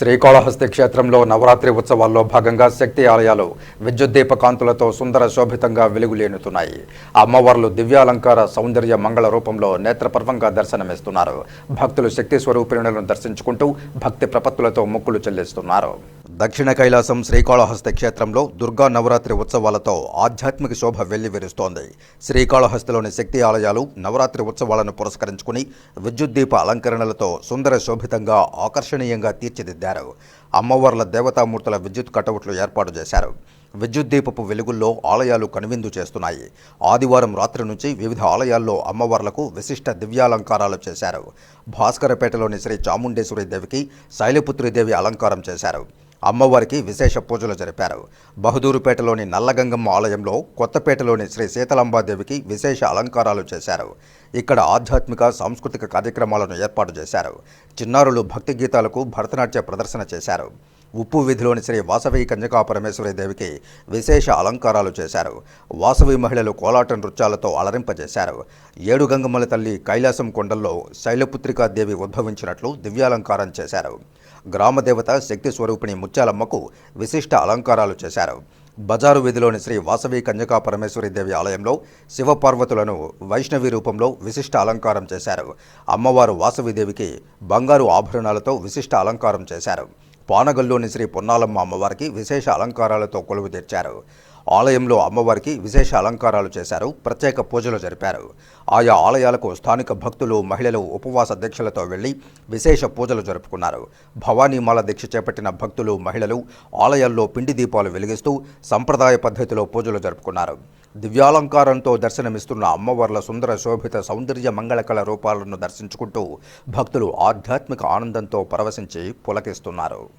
శ్రీకాళహస్తి క్షేత్రంలో నవరాత్రి ఉత్సవాల్లో భాగంగా శక్తి ఆలయాలు విద్యుద్దీప కాంతులతో సుందర శోభితంగా వెలుగులేనుతున్నాయి. అమ్మవార్లు దివ్యాలంకార సౌందర్య మంగళ రూపంలో నేత్రపర్వంగా దర్శనమిస్తున్నారు. భక్తులు శక్తి స్వరూపిణులను దర్శించుకుంటూ భక్తి ప్రపత్తులతో మొక్కులు చెల్లిస్తున్నారు. దక్షిణ కైలాసం శ్రీకాళహస్తి క్షేత్రంలో దుర్గా నవరాత్రి ఉత్సవాలతో ఆధ్యాత్మిక శోభ వెల్లివిరుస్తోంది. శ్రీకాళహస్తిలోని శక్తి ఆలయాలు నవరాత్రి ఉత్సవాలను పురస్కరించుకుని విద్యుత్ దీప అలంకరణలతో సుందర శోభితంగా ఆకర్షణీయంగా తీర్చిదిద్దారు. అమ్మవార్ల దేవతామూర్తుల విద్యుత్ కటౌట్లు ఏర్పాటు చేశారు. విద్యుత్ దీపపు వెలుగుల్లో ఆలయాలు కనువిందు చేస్తున్నాయి. ఆదివారం రాత్రి నుంచి వివిధ ఆలయాల్లో అమ్మవార్లకు విశిష్ట దివ్యాలంకారాలు చేశారు. భాస్కరపేటలోని శ్రీ చాముండేశ్వరి దేవికి శైలపుత్రిదేవి అలంకారం చేశారు. అమ్మవారికి విశేష పూజలు జరిపారు. బహదూరుపేటలోని నల్లగంగమ్మ ఆలయంలో కొత్తపేటలోని శ్రీ సీతలాంబాదేవికి విశేష అలంకారాలు చేశారు. ఇక్కడ ఆధ్యాత్మిక సాంస్కృతిక కార్యక్రమాలను ఏర్పాటు చేశారు. చిన్నారులు భక్తి గీతాలకు భరతనాట్య ప్రదర్శన చేశారు. ఉప్పు వీధిలోని శ్రీ వాసవి కంజకా పరమేశ్వరి దేవికి విశేష అలంకారాలు చేశారు. వాసవి మహిళలు కోలాట నృత్యాలతో అలరింపజేశారు. ఏడు గంగమ్మల తల్లి కైలాసం కొండల్లో శైలపుత్రికా దేవి ఉద్భవించినట్లు దివ్యాలంకారం చేశారు. గ్రామదేవత శక్తి స్వరూపిణి ముత్యాలమ్మకు విశిష్ట అలంకారాలు చేశారు. బజారు వీధిలోని శ్రీ వాసవి కన్యకా పరమేశ్వరి దేవి ఆలయంలో శివపార్వతులను వైష్ణవి రూపంలో విశిష్ట అలంకారం చేశారు. అమ్మవారు వాసవిదేవికి బంగారు ఆభరణాలతో విశిష్ట అలంకారం చేశారు. పానగల్లోని శ్రీ పొన్నాలమ్మ అమ్మవారికి విశేష అలంకారాలతో కొలువు తీర్చారు. ఆలయంలో అమ్మవారికి విశేష అలంకారాలు చేశారు. ప్రత్యేక పూజలు జరిపారు. ఆయా ఆలయాలకు స్థానిక భక్తులు మహిళలు ఉపవాస దీక్షలతో వెళ్ళి విశేష పూజలు జరుపుకున్నారు. భవానీమాల దీక్ష చేపట్టిన భక్తులు మహిళలు ఆలయాల్లో పిండి దీపాలు వెలిగిస్తూ సంప్రదాయ పద్ధతిలో పూజలు జరుపుకున్నారు. దివ్యాలంకారంతో దర్శనమిస్తున్న అమ్మవార్ల సుందర శోభిత సౌందర్య మంగళకళ రూపాలను దర్శించుకుంటూ భక్తులు ఆధ్యాత్మిక ఆనందంతో పరవశించి పులకిస్తున్నారు.